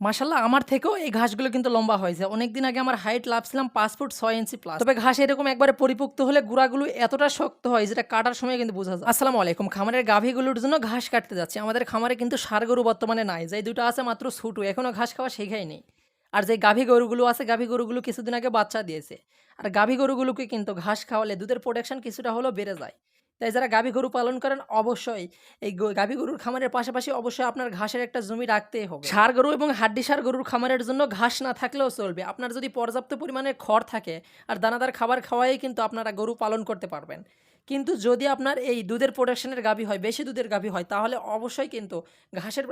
মাশাল্লাহ আমার থেকেও এই ঘাসগুলো কিন্তু লম্বা হয়েছে অনেকদিন আগে আমার হাইট লাভছিলাম পাঁচ ফুট ছয় ইঞ্চি প্লাস তবে ঘাস এরকম একবারে পরিপুক্ত হলে গুড়াগুলো এতটা শক্ত হয় যেটা কাটার সময় কিন্তু বোঝা যায়। আসসালামু আলাইকুম, খামারের গাভীগুলোর জন্য ঘাস কাটতে যাচ্ছে। আমাদের খামারে কিন্তু সার গরু বর্তমানে নাই। যে দুটো আছে মাত্র ছুটু এখনও ঘাস খাওয়া শেখায়নি আর যে গাভী গরুগুলো আছে, গাভী গরুগুলো কিছুদিন আগে বাচ্চা দিয়েছে। আর গাভী গরুগুলোকে কিন্তু ঘাস খাওয়ালে দুধের প্রোডাকশন কিছুটা হলেও বেড়ে যায়। তাই যারা গাভী গরু পালন করেন, অবশ্যই এই গাভী গরুর খামারের পাশাপাশি অবশ্যই আপনার ঘাসের একটা জমি রাখতেই হবে। সার গরু এবং হাড্ডি সার গরুর খামারের জন্য ঘাস না থাকলেও চলবে। আপনার যদি পর্যাপ্ত পরিমাণে খড় থাকে, আর দানাদার খাবার খাওয়াই কিন্তু আপনারা গরু পালন করতে পারবেন। কিন্তু যদি আপনার এই দুধের প্রোডাকশনের গাভী হয়, বেশি দুধের গাভী হয়, তাহলে অবশ্যই কিন্তু ঘাসের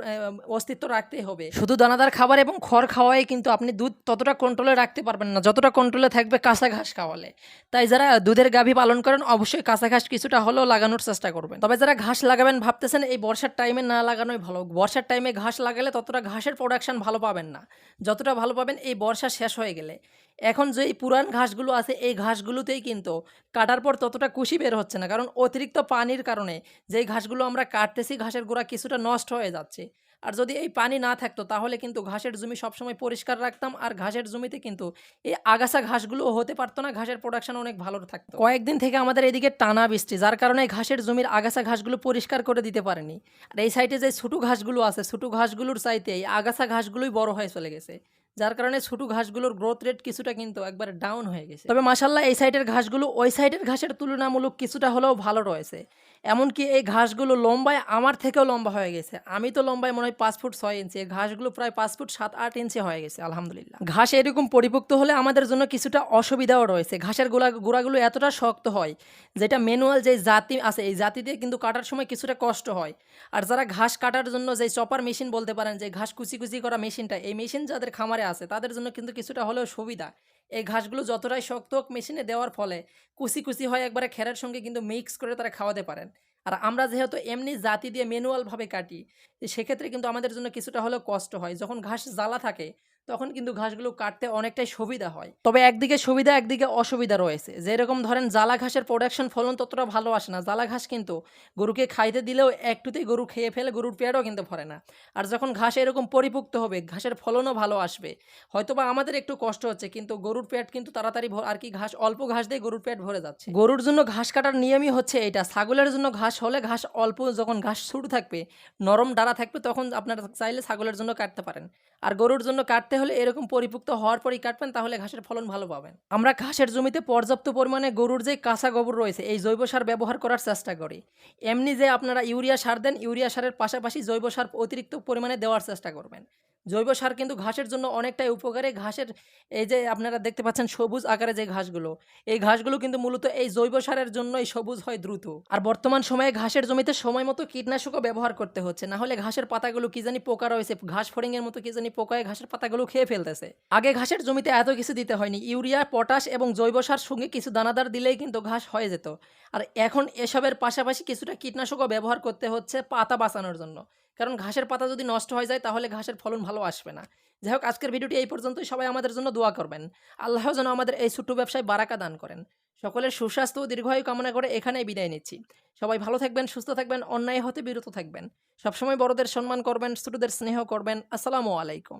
অস্তিত্ব রাখতেই হবে। শুধু দানাদার খাবার এবং খড় খাওয়াই কিন্তু আপনি দুধ ততটা কন্ট্রোলে রাখতে পারবেন না। যতটা কন্ট্রোলে থাকবে কাঁচা ঘাস খাওয়ালে। তাই যারা দুধের গাভী পালন করেন, অবশ্যই কাঁচা ঘাস কিছুটা হলেও লাগানোর চেষ্টা করবেন। তবে যারা ঘাস লাগাবেন, ভাবতেছেন এই বর্ষার টাইমে না লাগানোই ভালো। বর্ষার টাইমে ঘাস লাগালে ততটা ঘাসের প্রোডাকশন ভালো পাবেন না। যতটা ভালো পাবেন এই বর্ষা শেষ হয়ে গেলে। এখন যে পুরান ঘাসগুলো আছে, এই ঘাসগুলোতেই কিন্তু কাটার পর ততটা কুশি বের হচ্ছে না। কারণ অতিরিক্ত পানির কারণে যেই ঘাসগুলো আমরা কাটতেছি, ঘাসের গোড়া কিছুটা নষ্ট হয়ে যাচ্ছে। আর যদি এই পানি না থাকতো, তাহলে কিন্তু ঘাসের জমি সবসময় পরিষ্কার রাখতাম আর ঘাসের জমিতে কিন্তু এই আগাছা ঘাসগুলো হতে পারতো না। ঘাসের প্রোডাকশন অনেক ভালো থাকতো। কয়েকদিন থেকে আমাদের এদিকে টানা বৃষ্টি, যার কারণে ঘাসের জমির আগাছা ঘাসগুলো পরিষ্কার করে দিতে পারেনি। আর এই সাইডে যে ছোটো ঘাসগুলো আছে, ছোটো ঘাসগুলোর চাইতে এই আগাছা ঘাসগুলোই বড় হয়ে চলে গেছে। যার কারণে ছোটো ঘাসগুলোর গ্রোথ রেট কিছুটা কিন্তু একবার ডাউন হয়ে গেছে। তবে মাসাল্লাহ এই সাইডের ঘাসগুলো ওই সাইডের ঘাসের তুলনামূলক কিছুটা হলেও ভালো রয়েছে। এমনকি এই ঘাসগুলো লম্বায় আমার থেকেও লম্বা হয়ে গেছে। আমি তো লম্বায় মনে হয় পাঁচ ফুট ছয় ইঞ্চি। এই ঘাসগুলো প্রায় পাঁচ ফুট সাত আট ইঞ্চি হয়ে গেছে, আলহামদুলিল্লাহ। ঘাস এরকম পরিপুক্ত হলে আমাদের জন্য কিছুটা অসুবিধাও রয়েছে। ঘাসের গোলা, গোড়াগুলো এতটা শক্ত হয় যেটা ম্যানুয়াল যে জাতি আছে, এই জাতি দিয়ে কিন্তু কাটার সময় কিছুটা কষ্ট হয়। আর যারা ঘাস কাটার জন্য যে চপার মেশিন বলতে পারেন যে ঘাস কুচি কুচি করা মেশিনটা এই মেশিন যাদের খামারে আছে, তাদের জন্য কিন্তু কিছুটা হলেও সুবিধা। এই ঘাসগুলো যতটাই শক্ত হোক মেশিনে দেওয়ার ফলে কুচি কুচি হয় একবারে খেরার সঙ্গে কিন্তু মিক্স করে তারা খাওয়াতে পারেন। আর আমরা যেহেতু এমনি জাতি দিয়ে ম্যানুয়ালভাবে কাটি, সেক্ষেত্রে কিন্তু আমাদের জন্য কিছুটা হলেও কষ্ট হয়। যখন ঘাস জ্বালা থাকে তখন কিন্তু ঘাসগুলো কাটতে অনেকটাই সুবিধা হয়। তবে একদিকে সুবিধা, একদিকে অসুবিধা রয়েছে। যেরকম ধরেন, জ্বালা ঘাসের প্রোডাকশন ফলন ততটা ভালো আসে না। জ্বালা ঘাস কিন্তু গরুকে খাইতে দিলেও একটুতেই গরু খেয়ে ফেলে, গরুর পেটও কিন্তু ভরে না। আর যখন ঘাস এরকম পরিপুক্ত হবে, ঘাসের ফলনও ভালো আসবে। হয়তোবা আমাদের একটু কষ্ট হচ্ছে, কিন্তু গরুর পেট কিন্তু তাড়াতাড়ি আর কি ঘাস, অল্প ঘাস দিয়ে গরুর পেট ভরে যাচ্ছে। গরুর জন্য ঘাস কাটার নিয়মই হচ্ছে এটা ছাগলের জন্য ঘাস হলে ঘাস অল্প, যখন ঘাস ছোট থাকবে, নরম ডাড়া থাকবে, তখন আপনারা চাইলে ছাগলের জন্য কাটতে পারেন। আর গরুর জন্য কাটতে হলে এরকম পরিপুক্ত হওয়ার পরই কাটবেন, তাহলে ঘাসের ফলন ভালো পাবেন। আমরা ঘাসের জমিতে পর্যাপ্ত পরিমাণে গরুর যে কাঁচা গোবর রয়েছে, এই জৈব সার ব্যবহার করার চেষ্টা করি। এমনি যে আপনারা ইউরিয়া সার দেন, ইউরিয়া সারের পাশাপাশি জৈব সার অতিরিক্ত পরিমাণে দেওয়ার চেষ্টা করবেন। জৈব সার কিন্তু ঘাসের জন্য অনেকটাই উপকারী। ঘাসের এই যে আপনারা দেখতে পাচ্ছেন সবুজ আকারে যে ঘাসগুলো, এই ঘাসগুলো কিন্তু মূলত এই জৈব সারের জন্যই সবুজ হয় দ্রুত। আর বর্তমান সময়ে ঘাসের জমিতে সময় মতো কীটনাশকও ব্যবহার করতে হচ্ছে। না হলে ঘাসের পাতাগুলো কি জানি পোকা রয়েছে, ঘাস ফড়িংয়ের মতো কি জানি পোকায় ঘাসের পাতাগুলো খেয়ে ফেলতেছে। আগে ঘাসের জমিতে এত কিছু দিতে হয়নি। ইউরিয়া, পটাশ এবং জৈব সার সঙ্গে কিছু দানাদার দিলেই কিন্তু ঘাস হয়ে যেত। আর এখন এসবের পাশাপাশি কিছুটা কীটনাশকও ব্যবহার করতে হচ্ছে পাতা বাঁচানোর জন্য। কারণ ঘাসের পাতা যদি নষ্ট হয়ে যায়, তাহলে ঘাসের ফলন ভালো আসবে না। যাই হোক, আজকের ভিডিওটি এই পর্যন্তই। সবাই আমাদের জন্য দোয়া করবেন। আল্লাহ যেন আমাদের এই ছোট্ট ব্যবসায় বারাকা দান করেন। সকলের সুস্বাস্থ্য ও দীর্ঘায়ু কামনা করে এখানেই বিদায় নিচ্ছি। সবাই ভালো থাকবেন, সুস্থ থাকবেন, অন্যায় হতে বিরত থাকবেন। সবসময় বড়দের সম্মান করবেন, ছোটদের স্নেহ করবেন। আসসালামু আলাইকুম।